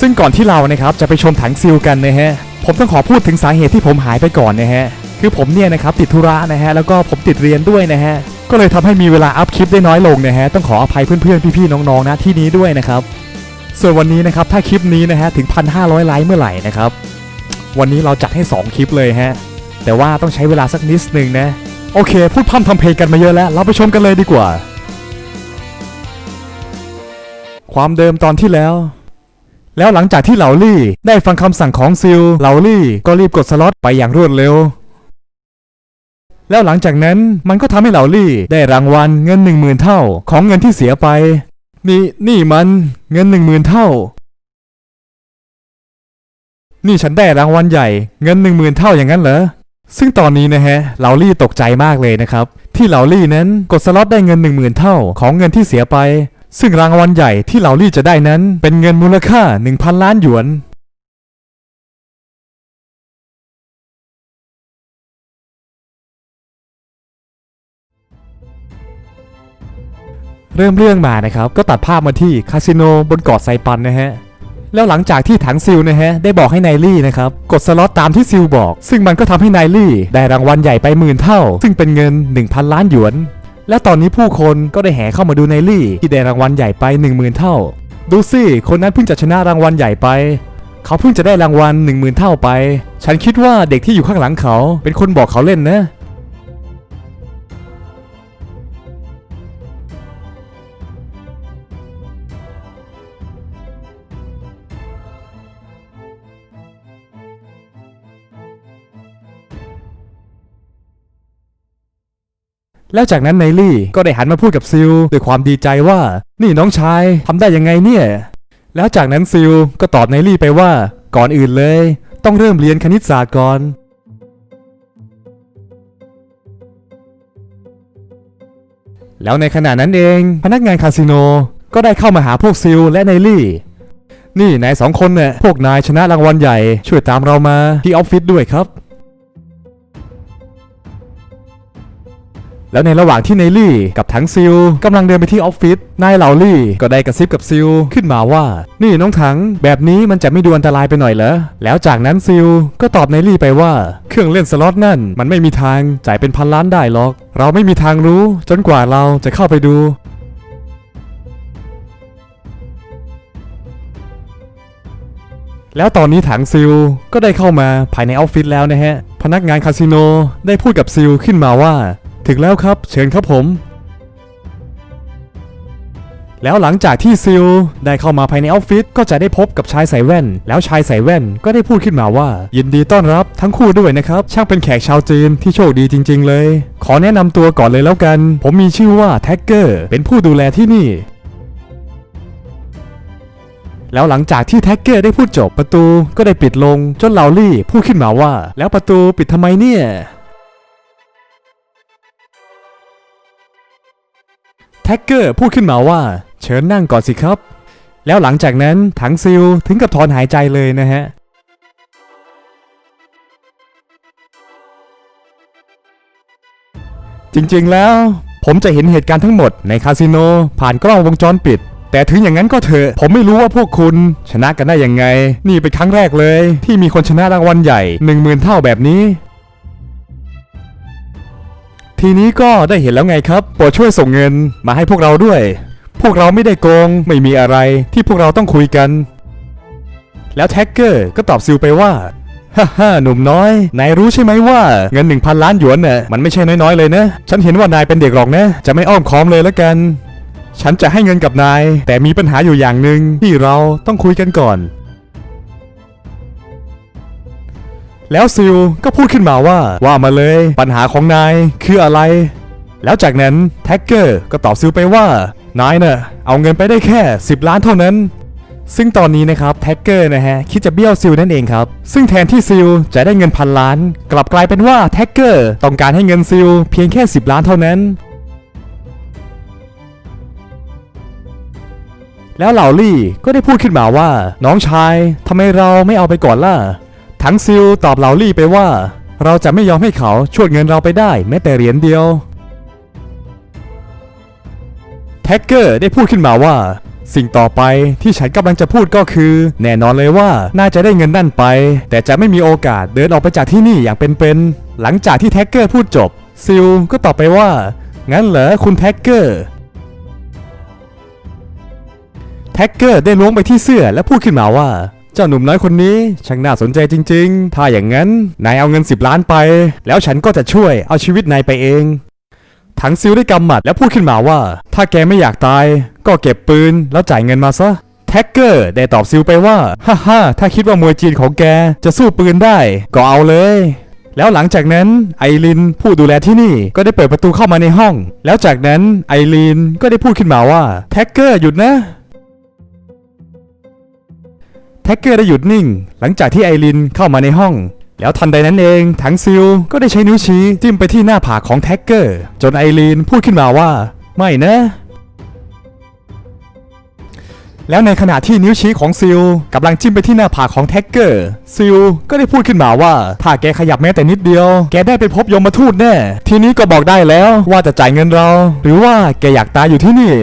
ซึ่งก่อนที่เรานะครับจะไปชมถังซิลกันนะฮะผมต้องขอพูดถึงสาเหตุที่ผมหายไปก่อนนะฮะคือผมเนี่ยนะครับติดธุระนะฮะแล้วก็ผมติดเรียนด้วยนะฮะก็เลยทำให้มีเวลาอัพคลิปได้น้อยลงนะฮะต้องขออภัยเพื่อนๆพี่ๆน้องๆนะที่นี้ด้วยนะครับส่วนวันนี้นะครับถ้าคลิปนี้นะฮะถึง 1,500 ไลค์เมื่อไหร่นะครับวันนี้เราจัดให้ 2 คลิปเลยฮะแต่ว่าต้องใช้เวลาสักนิดนึงนะโอเค พูดพร่ำทำเพลงกันมาเยอะแล้ว เราไปชมกันเลยดีกว่า ความเดิมตอนที่แล้ว แล้วหลังจากที่เหลาลี่ได้ฟังคำสั่งของซิลเหลาลี่ก็รีบกดสล็อตไปอย่างรวดเร็ว แล้วหลังจากนั้นมันก็ทำให้เหลาลี่ได้รางวัลเงินหนึ่งหมื่นเท่าของเงินที่เสียไป นี่นี่มันเงินหนึ่งหมื่นเท่า นี่ฉันได้รางวัลใหญ่เงินหนึ่งหมื่นเท่าอย่างนั้นเหรอซึ่งตอนนี้นะฮะเหลาลี่ตกใจมากเลยนะครับ ที่เหลาลี่นั้นกดสล็อตได้เงินหนึ่งหมื่นเท่าของเงินที่เสียไป ซึ่งรางวัลใหญ่ที่เหลาลี่จะได้นั้น เป็นเงินมูลค่า 1,000 ล้านหยวน เริ่มเรื่องมานะครับ ก็ตัดภาพมาที่คาสิโนบนเกาะไซปันนะฮะแล้วหลังจากที่ถังซิลนะฮะได้บอกให้ไนลี่นะครับกดสล็อตตามที่ซิลบอก ซึ่งมันก็ทำให้ไนลี่ได้รางวัลใหญ่ไปหมื่นเท่า ซึ่งเป็นเงิน 1,000 ล้านหยวน และตอนนี้ผู้คนก็ได้แห่เข้ามาดูไนลี่ ที่ได้รางวัลใหญ่ไป 10,000 เท่า ดูสิ คนนั้นเพิ่งจะชนะรางวัลใหญ่ไป เขาเพิ่งจะได้รางวัล10,000 เท่าไป ฉันคิดว่าเด็กที่อยู่ข้างหลังเขา เป็นคนบอกเขาเล่นนะ แล้วจากนั้นไนลี่ก็ได้หันมาพูดกับซิลด้วยความดีใจว่า นี่น้องชายทำได้ยังไงเนี่ย แล้วจากนั้นซิลก็ตอบไนลี่ไปว่าก่อนอื่นเลย ต้องเริ่มเรียนคณิตศาสตร์ก่อนแล้วในขณะนั้นเอง พนักงานคาสิโนก็ได้เข้ามาหาพวกซิลและไนลี่ นี่นายสองคนเนี่ยพวกนายชนะรางวัลใหญ่ ช่วยตามเรามาที่ออฟฟิศด้วยครับ แล้วในระหว่างที่เนลลี่กับถังซิลกำลังเดินไปที่ออฟฟิศนายเหลาลี่ก็ได้กระซิบกับซิลขึ้นมาว่า นี่น้องถัง แบบนี้มันจะไม่ดูอันตรายไปหน่อยเหรอแล้วจากนั้นซิลก็ตอบเนลลี่ไปว่า เครื่องเล่นสล็อตนั่น มันไม่มีทางจ่ายเป็นพันล้านได้หรอก เราไม่มีทางรู้จนกว่าเราจะเข้าไปดูแล้วตอนนี้ถังซิลก็ได้เข้ามาภายในออฟฟิศแล้วนะฮะ พนักงานคาสิโนได้พูดกับซิลขึ้นมาว่า ถึงแล้วครับ เชิญครับผม แล้วหลังจากที่ซิลได้เข้ามาภายในออฟฟิศก็จะได้พบกับชายใส่แว่น แล้วชายใส่แว่นก็ได้พูดขึ้นมาว่า ยินดีต้อนรับทั้งคู่ด้วยนะครับ ช่างเป็นแขกชาวจีนที่โชคดีจริง ๆ เลย ขอแนะนำตัวก่อนเลยแล้วกัน ผมมีชื่อว่าแท็กเกอร์เป็นผู้ดูแลที่นี่แล้วหลังจากที่แท็กเกอร์ได้พูดจบประตูก็ได้ปิดลงจนเลาลี่พูดขึ้นมาว่า แล้วประตูปิดทำไมเนี่ย แท็กเกอร์พูดขึ้นมาว่า เชิญนั่งก่อนสิครับ แล้วหลังจากนั้นถังซิลถึงกับถอนหายใจเลยนะฮะจริงๆแล้วผมจะเห็นเหตุการณ์ทั้งหมดในคาสิโนผ่านกล้องวงจรปิด แต่ถึงอย่างนั้นก็เถอะ ผมไม่รู้ว่าพวกคุณชนะกันได้ยังไง นี่เป็นครั้งแรกเลย ที่มีคนชนะรางวัลใหญ่ 1 0,000 เท่าแบบนี้ ทีนี้ก็ได้เห็นแล้วไงครับ โปรดช่วยส่งเงินมาให้พวกเราด้วย พวกเราไม่ได้โกง ไม่มีอะไรที่พวกเราต้องคุยกัน แล้วแท็กเกอร์ก็ตอบซิลไปว่า ฮ่าฮ่าหนุ่มน้อย นายรู้ใช่ไหมว่าเงิน 1,000 ล้านหยวนน่ะมันไม่ใช่น้อยๆเลยนะ ฉันเห็นว่านายเป็นเด็กหรอกนะ จะไม่อ้อมค้อมเลยแล้วกัน ฉันจะให้เงินกับนาย แต่มีปัญหาอยู่อย่างหนึ่งที่เราต้องคุยกันก่อน แล้วซิลก็พูดขึ้นมาว่าว่ามาเลยปัญหาของนายคืออะไร แล้วจากนั้นแท็กเกอร์ก็ตอบซิลไปว่านายเน่ะเอาเงินไปได้แค่ 10 ล้านเท่านั้น ซึ่งตอนนี้นะครับแท็กเกอร์นะฮะคิดจะเบี้ยวซิลนั่นเองครับ ซึ่งแทนที่ซิลจะได้เงินพันล้าน กลับกลายเป็นว่าแท็กเกอร์ต้องการให้เงินซิลเพียงแค่ 10 ล้านเท่านั้น แล้วเหล่าลี่ก็ได้พูดขึ้นมาว่า น้องชายทำไมเราไม่เอาไปก่อนล่ะ ทั้งซิลตอบเหลาลี่ไปว่า เราจะไม่ยอมให้เขาช่วยเงินเราไปได้แม้แต่เหรียญเดียวแท็กเกอร์ได้พูดขึ้นมาว่า สิ่งต่อไปที่ฉันกำลังจะพูดก็คือ แน่นอนเลยว่าน่าจะได้เงินนั่นไป แต่จะไม่มีโอกาสเดินออกไปจากที่นี่อย่างเป็นๆหลังจากที่แท็กเกอร์พูดจบซิลก็ตอบไปว่า งั้นเหรอคุณแท็กเกอร์แท็กเกอร์ได้ล้วงไปที่เสื้อและพูดขึ้นมาว่า จ้าหนุ่มน้อยคนนี้ช่างน่าสนใจจริง ๆ ถ้าอย่างนั้น นายเอาเงิน 10 ล้านไป แล้วฉันก็จะช่วยเอาชีวิตนายไปเอง ถังซิลได้กำหมัดและพูดขึ้นมาว่า ถ้าแกไม่อยากตาย ก็เก็บปืนแล้วจ่ายเงินมาซะแท็กเกอร์ได้ตอบซิลไปว่าฮ่าฮ่าถ้าคิดว่ามวยจีนของแกจะสู้ปืนได้ ก็เอาเลย แล้วหลังจากนั้นไอรินผู้ดูแลที่นี่ก็ได้เปิดประตูเข้ามาในห้อง แล้วจากนั้นไอรินก็ได้พูดขึ้นมาว่าแท็กเกอร์หยุดนะ แท็กเกอร์ได้หยุดนิ่ง หลังจากที่ไอรินเข้ามาในห้อง แล้วทันใดนั้นเองถังซิลก็ได้ใช้นิ้วชี้จิ้มไปที่หน้าผากของแท็กเกอร์ จนไอรินพูดขึ้นมาว่า ไม่นะ แล้วในขณะที่นิ้วชี้ของซิลกำลังจิ้มไปที่หน้าผากของแท็กเกอร์ซิลก็ได้พูดขึ้นมาว่า ถ้าแกขยับแม้แต่นิดเดียว แกได้ไปพบยมทูตแน่ ทีนี้ก็บอกได้แล้วว่าจะจ่ายเงินเรา หรือว่าแกอยากตายอยู่ที่นี่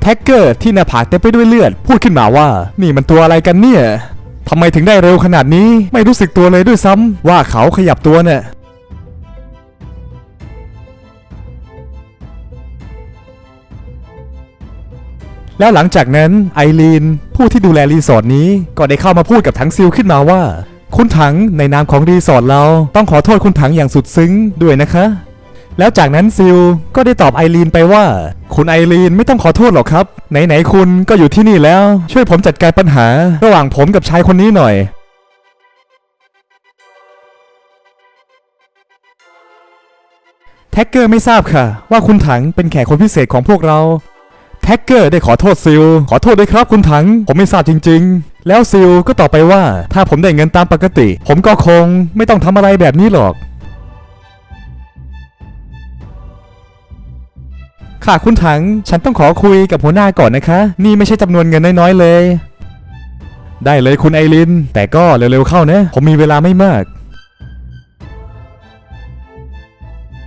แท็กเกอร์ที่หน้าผากเต็มไปด้วยเลือด พูดขึ้นมาว่า นี่มันตัวอะไรกันเนี่ยทำไมถึงได้เร็วขนาดนี้ไม่รู้สึกตัวเลยด้วยซ้ำว่าเขาขยับตัวเนี่ยแล้วหลังจากนั้นไอรีนผู้ที่ดูแลรีสอร์ทนี้ก็ได้เข้ามาพูดกับถังซิลขึ้นมาว่า คุณถังในนามของรีสอร์ทเราต้องขอโทษคุณถังอย่างสุดซึ้งด้วยนะคะ แล้วจากนั้นซิลก็ได้ตอบไอรีนไปว่า คุณไอรีนไม่ต้องขอโทษหรอกครับ ไหนๆคุณก็อยู่ที่นี่แล้ว ช่วยผมจัดการปัญหา ระหว่างผมกับชายคนนี้หน่อย แท็กเกอร์ไม่ทราบค่ะ ว่าคุณถังเป็นแขกคนพิเศษของพวกเรา แท็กเกอร์ได้ขอโทษซิลขอโทษด้วยครับคุณถัง ผมไม่ทราบจริง ๆ แล้วซิลก็ตอบไปว่า ถ้าผมได้เงินตามปกติ ผมก็คงไม่ต้องทำอะไรแบบนี้หรอก ค่ะคุณถัง ฉันต้องขอคุยกับหัวหน้าก่อนนะคะ นี่ไม่ใช่จำนวนเงินน้อยๆเลย ได้เลยคุณไอริน แต่ก็เร็วๆเข้านะ ผมมีเวลาไม่มาก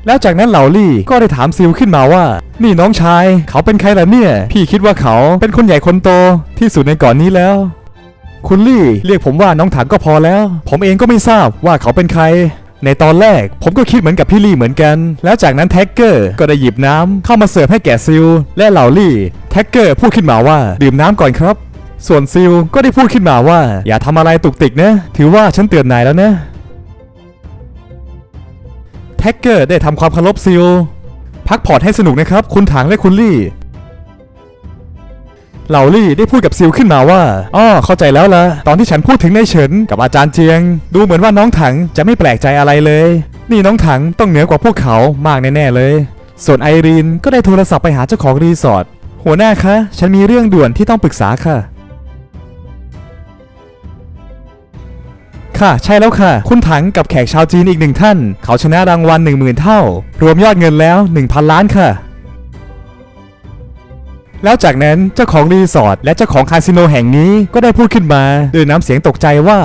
แล้วจากนั้นเหล่าลี่ก็ได้ถามซิลขึ้นมาว่า นี่น้องชาย เขาเป็นใครล่ะเนี่ย พี่คิดว่าเขาเป็นคนใหญ่คนโตที่สุดในเก่อนนี้แล้ว คุณลี่เรียกผมว่าน้องถังก็พอแล้ว ผมเองก็ไม่ทราบว่าเขาเป็นใคร ในตอนแรกผมก็คิดเหมือนกับพี่ลี่เหมือนกัน แล้วจากนั้นแท็กเกอร์ก็ได้หยิบน้ำเข้ามาเสิร์ฟให้แก่ซิลและเหล่าลี่แท็กเกอร์พูดขึ้นมาว่าดื่มน้ำก่อนครับส่วนซิลก็ได้พูดขึ้นมาว่า อย่าทำอะไรตุกติกนะ ถือว่าฉันเตือนนายแล้วนะ แท็กเกอร์ได้ทำความเคารพซิลพักผ่อนให้สนุกนะครับ คุณถังและคุณลี่ เหล่าลี่ได้พูดกับซิลขึ้นมาว่าอ้อเข้าใจแล้วละตอนที่ฉันพูดถึงนายเฉินกับอาจารย์เจียง ดูเหมือนว่าน้องถังจะไม่แปลกใจอะไรเลย นี่น้องถังต้องเหนือกว่าพวกเขามากแน่ๆเลย ส่วนไอรีนก็ได้โทรศัพท์ไปหาเจ้าของรีสอร์ทหัวหน้าคะ ฉันมีเรื่องด่วนที่ต้องปรึกษาค่ะ ค่ะ ใช่แล้วค่ะ คุณถังกับแขกชาวจีนอีกหนึ่งท่าน เขาชนะรางวัล1 0,000 เท่า รวมยอดเงินแล้ว 1,000 ล้านค่ะ แล้วจากนั้นเจ้าของรีสอร์ทและเจ้าของคาสิโนแห่งนี้ก็ได้พูดขึ้นมาด้วยน้ำเสียงตกใจว่า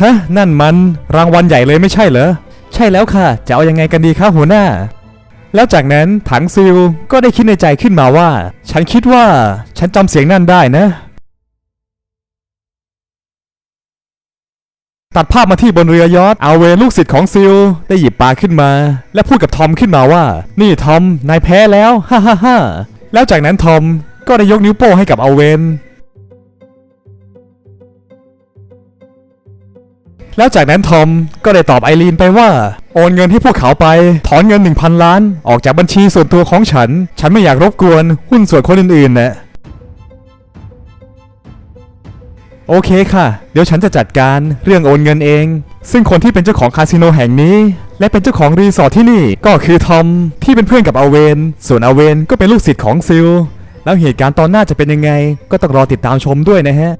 ฮะ นั่นมันรางวัลใหญ่เลยไม่ใช่เหรอ ใช่แล้วค่ะ จะเอายังไงกันดีครับหัวหน้า แล้วจากนั้นถังซิลก็ได้คิดในใจขึ้นมาว่า ฉันคิดว่าฉันจำเสียงนั่นได้นะ ตัดภาพมาที่บนเรือยอทเอาเวลูกศิษย์ของซิลได้หยิบปลาขึ้นมา และพูดกับทอมขึ้นมาว่า นี่ทอมนายแพ้แล้วฮ่าฮ่าฮ่าแล้วจากนั้นทอม ก็ได้ยกนิ้วโป้งให้กับอเวน แล้วจากนั้นทอมก็ได้ตอบไอรีนไปว่า โอนเงินให้พวกเขาไป ถอนเงิน 1,000 ล้าน ออกจากบัญชีส่วนตัวของฉัน ฉันไม่อยากรบกวนหุ้นส่วนคนอื่นๆนะโอเคค่ะ เดี๋ยวฉันจะจัดการเรื่องโอนเงินเอง ซึ่งคนที่เป็นเจ้าของคาสิโนแห่งนี้ และเป็นเจ้าของรีสอร์ทที่นี่ก็คือทอมที่เป็นเพื่อนกับอเวน ส่วนอเวนก็เป็นลูกศิษย์ของซิล แล้วเหตุการณ์ตอนหน้าจะเป็นยังไง ก็ต้องรอติดตามชมด้วยนะฮะ